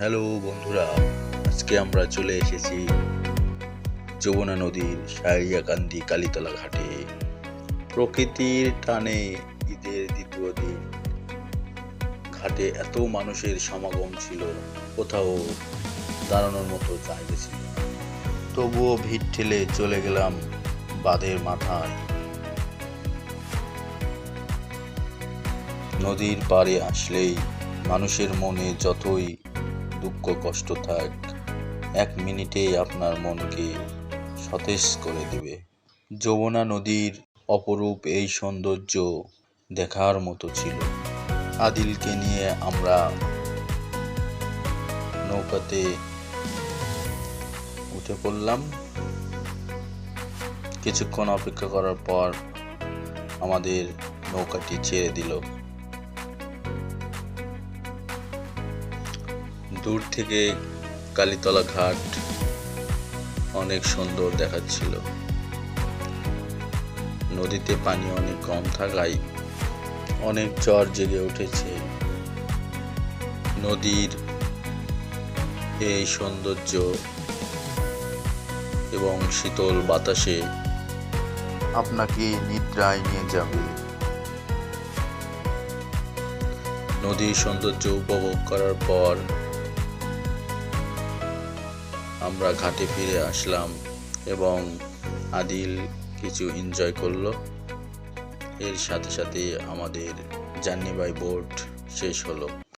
Hello বন্ধুরা, আজকে আমরা চলে এসেছি যমুনা নদীর সারিয়াকান্দি কালীতলা ঘাটে। প্রকৃতির টানে ঈদের দ্বিতীয় দিন। ঘাটে এত মানুষের সমাগম ছিল, কোথাও দাঁড়ানোর মতো জায়গা ছিল তবুও ভিড় ঠেলে চলে গেলাম বাঁধের মাথায়। নদীর পাড়ে আসলেই মানুষের মনে যতই দুঃখ কষ্ট থাক, এক মিনিটেই আপনার মনকে সতেজ করে দিবে। যমুনা নদীর অপরূপ এই সৌন্দর্য দেখার মতো ছিল। আদিলকে নিয়ে আমরা নৌকাতে উঠে পড়লাম। কিছুক্ষণ অপেক্ষা করার পর আমাদের নৌকাটি ছেড়ে দিল। দূর থেকে কালীতলা ঘাট অনেক সুন্দর দেখাচ্ছিল। নদীতে পানি অনেক কম থাকায় অনেক চর জেগে উঠেছে। নদীর এই সৌন্দর্য এবং শীতল বাতাসে আপনাকে নিদ্রায় নিয়ে যাবে। নদীর সৌন্দর্য উপভোগ করার পর আমরা ঘাটে ফিরে আসলাম এবং আদিল কিছু এনজয় করল। এর সাথে সাথে আমাদের জার্নি বাই বোট শেষ হলো।